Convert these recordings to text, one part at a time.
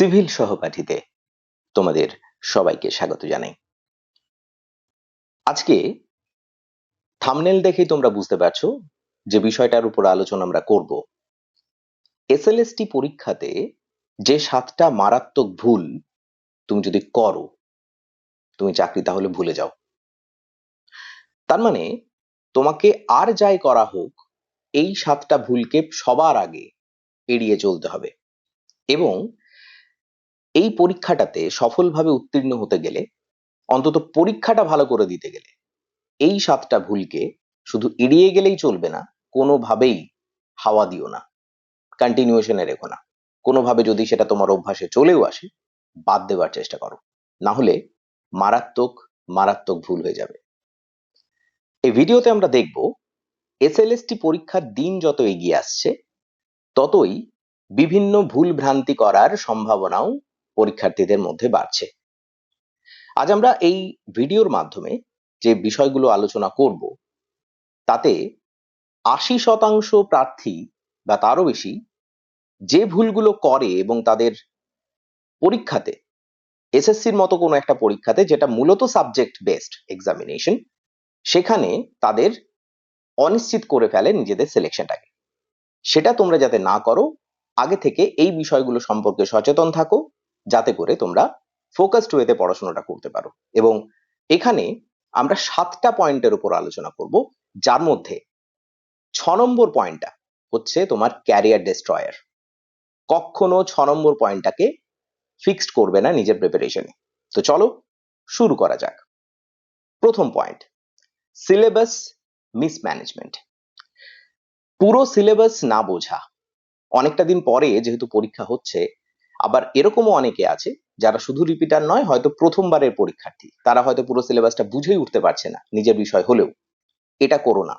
Civil সহপাঠীতে তোমাদের সবাইকে স্বাগত জানাই। আজকে থামনেল দেখেই তোমরা বুঝতে পারছ যে বিষয়টার উপর আলোচনা আমরা করব। এসএলএসটি পরীক্ষাতে যে সাতটা মারাত্মক ভুল তুমি যদি করো, তুমি চাকরি তাহলে ভুলে যাও। তার মানে তোমাকে আর যাই করা হোক, এই সাতটা ভুলকে সবার আগে এড়িয়ে চলতে হবে এবং এই পরীক্ষাটাতে সফলভাবে উত্তীর্ণ হতে গেলে অন্তত পরীক্ষাটা ভালো করে দিতে গেলে এই সাতটা ভুলকে শুধু এড়িয়ে গেলেই চলবে না, কোনোভাবেই হাওয়া দিও না কন্টিনিউশনে রেখো না। কোনোভাবে যদি সেটা তোমার অভ্যাসে চলেও আসে, বাদ দেওয়ার চেষ্টা করো। না হলে মারাত্মক মারাত্মক ভুল হয়ে যাবে। এই ভিডিওতে আমরা দেখব এসএলএসটি পরীক্ষার দিন যত এগিয়ে আসছে, ততই বিভিন্ন ভুল ভ্রান্তি করার সম্ভাবনাও পরীক্ষার্থীদের মধ্যে বাড়ছে। আজ আমরা এই ভিডিওর মাধ্যমে যে বিষয়গুলো আলোচনা করব, তাতে আশি শতাংশ প্রার্থী বা তারও বেশি যে ভুলগুলো করে এবং তাদের পরীক্ষাতে, এসএসসির মতো কোনো একটা পরীক্ষাতে যেটা মূলত সাবজেক্ট বেসড এক্সামিনেশন সেখানে তাদের অনিশ্চিত করে ফেলে নিজেদের সিলেকশনটাকে সেটা তোমরা যাতে না করো, আগে থেকে এই বিষয়গুলো সম্পর্কে সচেতন থাকো যাতে করে তোমরা ফোকাসড ওয়েতে পড়াশোনাটা করতে পারো। এবং এখানে আমরা সাতটা পয়েন্টের উপর আলোচনা করব, যার মধ্যে ছ নম্বর পয়েন্টটা হচ্ছে তোমার ক্যারিয়ার ডেস্ট্রয়ার কখনো ছ নম্বর পয়েন্টটাকে ফিক্সড করবে না নিজের প্রিপারেশনে তো চলো শুরু করা যাক। প্রথম পয়েন্ট সিলেবাস মিসম্যানেজমেন্ট পুরো সিলেবাস না বোঝা অনেকটা দিন পরে যেহেতু পরীক্ষা হচ্ছে আবার এরকমও অনেকে আছে যারা শুধু রিপিটার নয়, হয়তো প্রথমবারের পরীক্ষার্থী। তারা হয়তো পুরো সিলেবাসটা বুঝেই উঠতে পারছে না নিজের বিষয় হলেও। এটা করো না।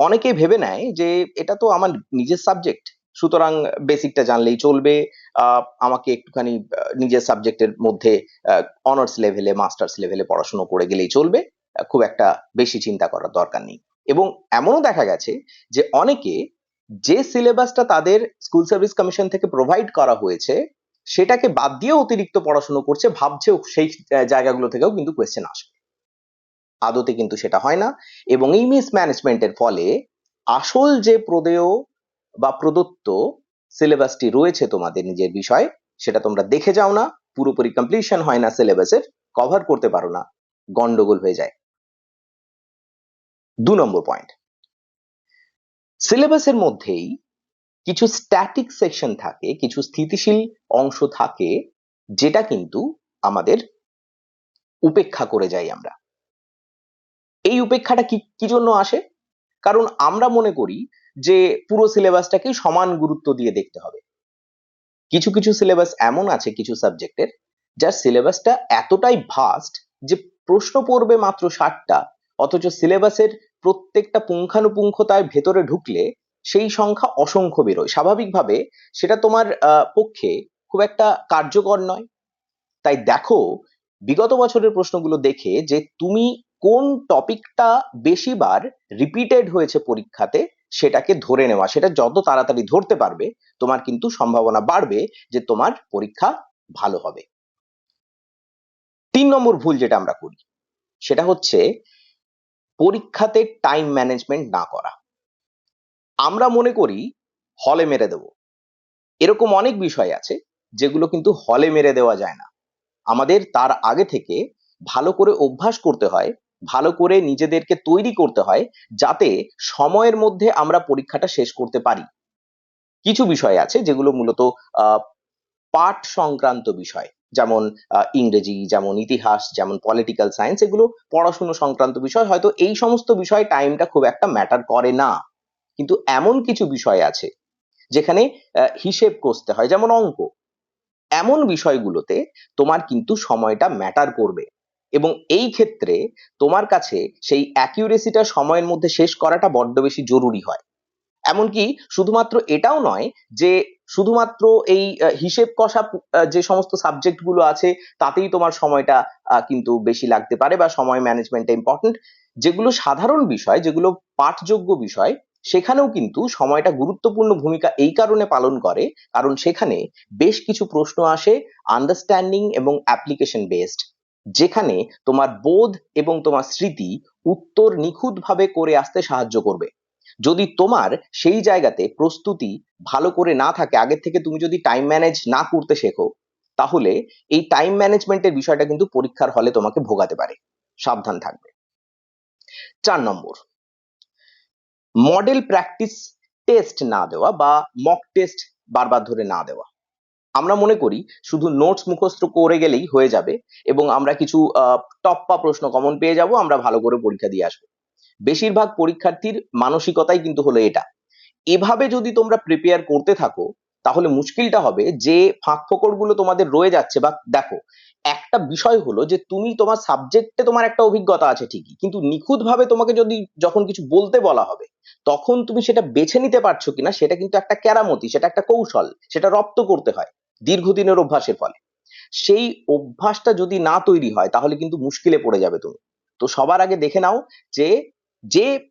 অনেকে ভেবে নেয় যে এটা তো আমার নিজের সাবজেক্ট সুতরাং বেসিকটা জানলেই চলবে। আমাকে একটুখানি নিজের সাবজেক্টের মধ্যে অনার্স লেভেলে মাস্টার্স লেভেলে পড়াশুনো করে গেলেই চলবে। খুব একটা বেশি চিন্তা করার দরকার নেই। এবং এমনও দেখা গেছে যে অনেকে যে সিলেবাসটা তাদের স্কুল সার্ভিস কমিশন থেকে প্রোভাইড করা হয়েছে, সেটাকে বাদ দিয়ে অতিরিক্ত পড়াশোনা করছে ভাবছে সেই জায়গাগুলো থেকেও কিন্তু কোয়েশ্চেন আসবে আদতে কিন্তু সেটা হয় না এবং এই মিসম্যানেজমেন্টের ফলে আসল যে প্রদেয় বা প্রদত্ত সিলেবাসটি রয়েছে তোমাদের নিজের বিষয়, সেটা তোমরা দেখে যাও না, পুরোপুরি কমপ্লিশন হয় না সিলেবাসের কভার করতে পারো না, গন্ডগোল হয়ে যায়। দু নম্বর পয়েন্ট সিলেবাসের মধ্যেই কিছু স্ট্যাটিক সেকশন থাকে, কিছু স্থিতিশীল অংশ থাকে, যেটা কিন্তু আমাদের উপেক্ষা করে যাই আমরা। এই উপেক্ষাটা কি কি জন্য আসে? কারণ আমরা মনে করি যে পুরো সিলেবাসটাকে সমান গুরুত্ব দিয়ে দেখতে হবে। কিছু কিছু সিলেবাস এমন আছে কিছু সাবজেক্টের যার সিলেবাসটা এতটাই ভাস্ট যে প্রশ্ন পড়বে মাত্র ষাটটা, অথচ সিলেবাসের প্রত্যেকটা পুঙ্খানুপুঙ্খতায় ভেতরে ঢুকলে সেই সংখ্যা অসংখ্য বেরোয়। স্বাভাবিকভাবে সেটা তোমার পক্ষে খুব একটা কার্যকর নয়। তাই দেখো, বিগত বছরের প্রশ্নগুলো দেখে যে তুমি কোন টপিকটা বেশিবার রিপিটেড হয়েছে পরীক্ষাতে সেটাকে ধরে নেওয়া, সেটা যত তাড়াতাড়ি ধরতে পারবে, তোমার কিন্তু সম্ভাবনা বাড়বে যে তোমার পরীক্ষা ভালো হবে। তিন নম্বর ভুল যেটা আমরা করি, সেটা হচ্ছে পরীক্ষাতে টাইম ম্যানেজমেন্ট না করা। আমরা মনে করি হলে মেরে দেব। এরকম অনেক বিষয় আছে যেগুলো কিন্তু হলে মেরে দেওয়া যায় না। আমাদের তার আগে থেকে ভালো করে অভ্যাস করতে হয়, ভালো করে নিজেদেরকে তৈরি করতে হয় যাতে সময়ের মধ্যে আমরা পরীক্ষাটা শেষ করতে পারি। কিছু বিষয় আছে যেগুলো মূলত পাঠ সংক্রান্ত বিষয়। যেমন ইংরেজি, যেমন ইতিহাস, যেমন পলিটিক্যাল সায়েন্স এগুলো পড়াশুনো সংক্রান্ত বিষয়, হয়তো এই সমস্ত বিষয় টাইমটা খুব একটা ম্যাটার করে না। কিন্তু এমন কিছু বিষয় আছে, যেখানে হিসেব কষতে হয়, যেমন অঙ্ক। এমন বিষয়গুলোতে তোমার কিন্তু সময়টা ম্যাটার করবে এবং এই ক্ষেত্রে তোমার কাছে সেই অ্যাকিউরেসিটা সময়ের মধ্যে শেষ করাটা বড্ড বেশি জরুরি হয়। এমনকি শুধুমাত্র এটাও নয় যে শুধুমাত্র এই হিসেব কষা যে সমস্ত সাবজেক্টগুলো আছে, তাতেই তোমার সময়টা কিন্তু বেশি লাগতে পারে বা সময় ম্যানেজমেন্টটা ইম্পর্টেন্ট যেগুলো সাধারণ বিষয়, যেগুলো পাঠযোগ্য বিষয়, সেখানেও কিন্তু সময়টা গুরুত্বপূর্ণ ভূমিকা এই কারণে পালন করে। কারণ সেখানে বেশ কিছু প্রশ্ন আসে আন্ডারস্ট্যান্ডিং এবং অ্যাপ্লিকেশন বেসড যেখানে তোমার বোধ এবং তোমার স্মৃতি উত্তর নিখুঁতভাবে করে আসতে সাহায্য করবে। যদি তোমার সেই জায়গাতে প্রস্তুতি ভালো করে না থাকে, আগের থেকে তুমি যদি টাইম ম্যানেজ না করতে শেখো, তাহলে এই টাইম ম্যানেজমেন্টের বিষয়টা কিন্তু পরীক্ষার হলে তোমাকে ভোগাতে পারে। সাবধান থাকবে। চার নম্বর মডেল প্র্যাকটিস টেস্ট না দেওয়া বা মক টেস্ট বারবার ধরে না দেওয়া। আমরা মনে করি শুধু নোটস মুখস্থ করে গেলেই হয়ে যাবে এবং আমরা কিছু টপ্পা প্রশ্ন কমন পেয়ে যাব, আমরা ভালো করে পরীক্ষা দিয়ে আসব। বেশিরভাগ পরীক্ষার্থীর মানসিকতাই কিন্তু হলো এটা। এভাবে যদি তোমরা প্রিপেয়ার করতে থাকো, তাহলে মুশকিলটা হবে যে ফাঁক ফোকরগুলো তোমাদের রয়ে যাচ্ছে বা দেখো, একটা বিষয় হলো যে তুমি তোমার সাবজেক্টে তোমার একটা অভিজ্ঞতা আছে ঠিকই, কিন্তু নিখুঁত ভাবে তোমাকে যদি যখন কিছু বলতে বলা হবে, তখন তুমি সেটা বেছে নিতে পারছ কিনা সেটা কিন্তু একটা কেরামতি, সেটা একটা কৌশল, সেটা রপ্ত করতে হয় দীর্ঘদিনের অভ্যাসের ফলে। সেই অভ্যাসটা যদি না তৈরি হয়, তাহলে কিন্তু মুশকিলে পড়ে যাবে তুমি। তো সবার আগে দেখে নাও যে যে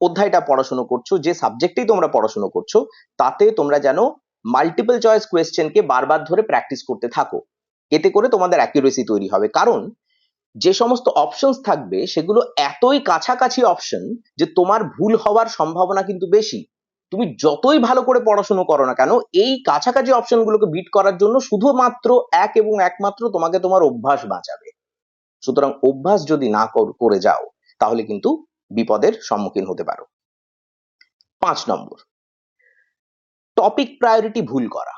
অধ্যায়টা পড়াশোনা করছ, যে সাবজেক্টেই তোমরা পড়াশোনা করছ, তাতে তোমরা যেন মাল্টিপল চয়েস কোয়েশ্চেনকে বারবার ধরে প্র্যাকটিস করতে থাকো। এতে করে তোমাদের অ্যাকিউরেসি তৈরি হবে। কারণ যে সমস্ত অপশনস থাকবে, সেগুলো এতই কাছাকাছি অপশন যে তোমার ভুল হওয়ার সম্ভাবনা কিন্তু বেশি। তুমি যতই ভালো করে পড়াশোনা করো না কেন, এই কাছাকাছি অপশনগুলোকে বিট করার জন্য শুধুমাত্র এক এবং একমাত্র তোমাকে তোমার অভ্যাস বাঁচাবে। সুতরাং অভ্যাস যদি না করে যাও, তাহলে কিন্তু বিপদের সম্মুখীন হতে পারো। পাঁচ নম্বর টপিক প্রায়োরিটি ভুল করা।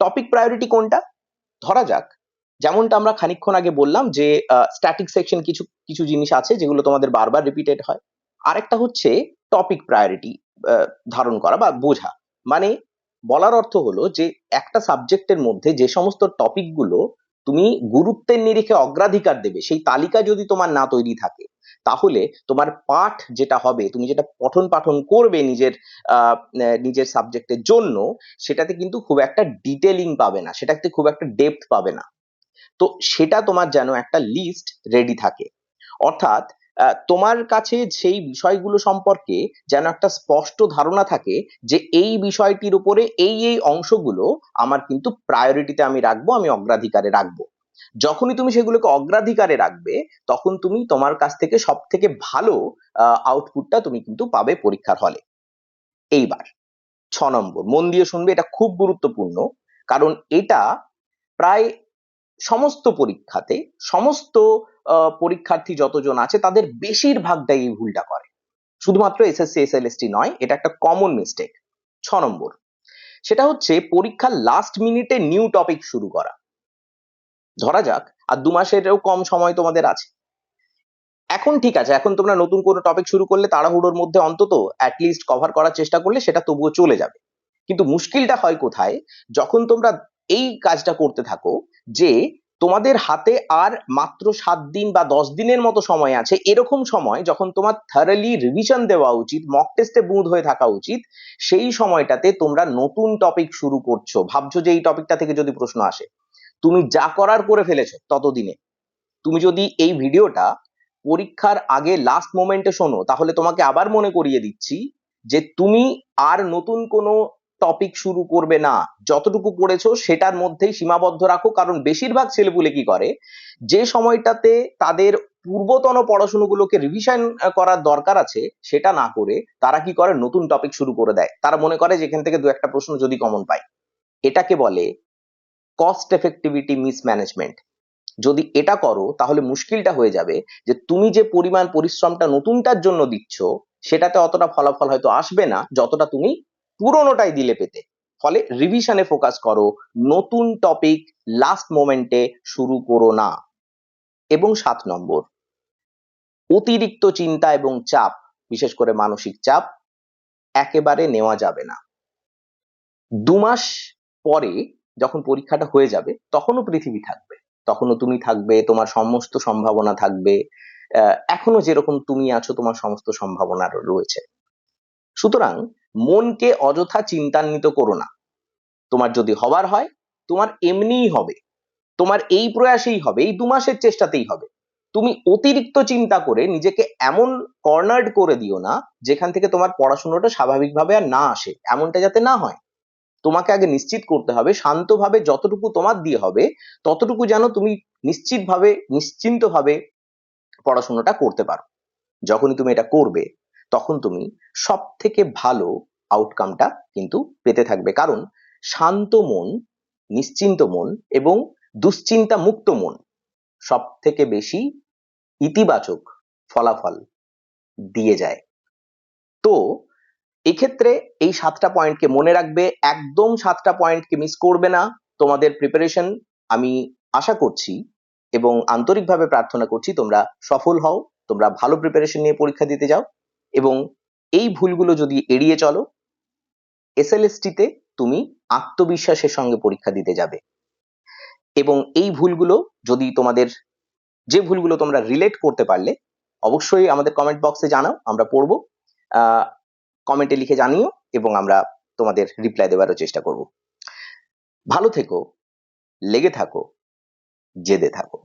টপিক প্রায়োরিটি কোনটা? ধরা যাক, যেমনটা আমরা খানিকক্ষণ আগে বললাম যে স্ট্যাটিক সেকশন কিছু কিছু জিনিস আছে যেগুলো তোমাদের বারবার রিপিটেড হয়। আরেকটা হচ্ছে টপিক প্রায়োরিটি ধারণ করা বা বোঝা। মানে বলার অর্থ হলো যে, একটা সাবজেক্টের মধ্যে যে সমস্ত টপিকগুলো তুমি গুরুত্বের নিরিখে অগ্রাধিকার দেবে, সেই তালিকা যদি তোমার না তৈরি থাকে তাহলে তোমার পাঠ যেটা হবে, তুমি যেটা পঠন পাঠন করবে নিজের নিজের সাবজেক্টের জন্য, সেটাতে কিন্তু খুব একটা ডিটেলিং পাবে না, সেটাতে খুব একটা ডেপথ পাবে না। তো সেটা তোমার যেন একটা লিস্ট রেডি থাকে। অর্থাৎ তোমার কাছে সেই বিষয়গুলো সম্পর্কে যেন একটা স্পষ্ট ধারণা থাকে যে এই বিষয়টির উপরে এই এই অংশগুলো আমার কিন্তু প্রায়োরিটিতে আমি রাখব, আমি অগ্রাধিকারে রাখব। যখনই তুমি সেগুলোকে অগ্রাধিকারে রাখবে, তখন তুমি তোমার কাছ থেকে সব থেকে ভালো আউটপুটটা তুমি কিন্তু পাবে পরীক্ষার হলে। এইবার, ছ নম্বর, মন দিয়ে শুনবে, এটা খুব গুরুত্বপূর্ণ, কারণ এটা প্রায় সমস্ত পরীক্ষাতে, সমস্ত পরীক্ষার্থী যতজন আছে, তাদের বেশিরভাগটাই এই ভুলটা করে। শুধুমাত্র এসএসসি, এসএলএসটি নয়, এটা একটা কমন মিস্টেক ছ নম্বর, সেটা হচ্ছে পরীক্ষার লাস্ট মিনিটে নিউ টপিক শুরু করা। ধরা যাক, আর দু মাসেরও কম সময় তোমাদের আছে। এখন ঠিক আছে, এখন তোমরা নতুন কোনো টপিক শুরু করলে তাড়াহুড়োর মধ্যে অন্তত অ্যাটলিস্ট কভার করার চেষ্টা করলে সেটা তবুও চলে যাবে। কিন্তু মুশকিলটা হয় কোথায়? যখন তোমরা এই কাজটা করতে থাকো যে তোমাদের হাতে আর মাত্র সাত দিন বা দশ দিনের মতো সময় আছে, এরকম সময় যখন তোমার থারালি রিভিশন দেওয়া উচিত মক টেস্টে বুঁদ হয়ে থাকা উচিত, সেই সময়টাতে তোমরা নতুন টপিক শুরু করছ। ভাবছ যে এই টপিকটা থেকে যদি প্রশ্ন আসে। তুমি যা করার করে ফেলেছো ততদিনে। তুমি যদি এই ভিডিওটা পরীক্ষার আগে লাস্ট মোমেন্টে শোনো, তাহলে তোমাকে আবার মনে করিয়ে দিচ্ছি যে তুমি আর নতুন কোনো টপিক শুরু করবে না। যতটুকু পড়েছো সেটার মধ্যেই সীমাবদ্ধ রাখো, কারণ বেশিরভাগ ছেলেপুলে কি করে? যে সময়টাতে তাদের পূর্বতন পড়াশুনোগুলোকে রিভিশন করার দরকার আছে, সেটা না করে তারা কি করে? নতুন টপিক শুরু করে দেয়। তারা মনে করে যে এখান থেকে দু একটা প্রশ্ন যদি কমন পাই এটাকে বলে কস্ট এফেক্টিভিটি মিসম্যানেজমেন্ট যদি এটা করো, তাহলে মুশকিলটা হয়ে যাবে যে তুমি যে পরিমাণ পরিশ্রমটা নতুনটার জন্য দিচ্ছ, সেটাতে অতটা ফলাফল হয়তো আসবে না যতটা তুমি পুরোনোটাই দিলে পেতে। ফলে রিভিশনে ফোকাস করো, নতুন টপিক লাস্ট মোমেন্টে শুরু করো না। এবং সাত নম্বর, অতিরিক্ত চিন্তা এবং চাপ, বিশেষ করে মানসিক চাপ, একেবারে নেওয়া যাবে না। দু মাস পরে যখন পরীক্ষাটা হয়ে যাবে, তখনও পৃথিবী থাকবে। তখনও তুমি থাকবে, তোমার সমস্ত সম্ভাবনা থাকবে। এখনও যেরকম তুমি আছো, তোমার সমস্ত সম্ভাবনা রয়েছে। সুতরাং মনকে অযথা চিন্তান্বিত করো না। তোমার যদি হবার হয়, তোমার এমনিই হবে। তোমার এই প্রয়াসেই হবে, এই দু মাসের চেষ্টাতেই হবে। তুমি অতিরিক্ত চিন্তা করে নিজেকে এমন কর্নার্ড করে দিও না, যেখান থেকে তোমার পড়াশোনাটা স্বাভাবিকভাবে আর না আসে, এমনটা যাতে না হয়। তোমাকে আগে নিশ্চিত করতে হবে, শান্তভাবে যতটুকু তোমার দিয়ে হবে, ততটুকু যেন তুমি নিশ্চিতভাবে, নিশ্চিন্তভাবে পড়াশোনাটা করতে পারো। যখনই তুমি এটা করবে, তখন তুমি সব থেকে ভালো আউটকামটা কিন্তু পেতে থাকবে। কারণ শান্ত মন, নিশ্চিন্ত মন এবং দুশ্চিন্তা মুক্ত মন সব থেকে বেশি ইতিবাচক ফলাফল দিয়ে যায়। তো এক্ষেত্রে এই সাতটা পয়েন্টকে মনে রাখবে, একদম সাতটা পয়েন্টকে মিস করবে না। তোমাদের প্রিপারেশন আমি আশা করছি এবং আন্তরিকভাবে প্রার্থনা করছি তোমরা সফল হও, তোমরা ভালো প্রিপারেশন নিয়ে পরীক্ষা দিতে যাও এবং এই ভুলগুলো যদি এড়িয়ে চলো, এসএলএসটিতে তুমি আত্মবিশ্বাসের সঙ্গে পরীক্ষা দিতে যাবে। এবং এই ভুলগুলো যদি তোমাদের, যে ভুলগুলো তোমরা রিলেট করতে পারলে, অবশ্যই আমাদের কমেন্ট বক্সে জানাও, আমরা পড়ব। কমেন্টে লিখে জানিও এবং আমরা তোমাদের রিপ্লাই দেওয়ারও চেষ্টা করব। ভালো থেকো লেগে থাকো জেদে থাকো।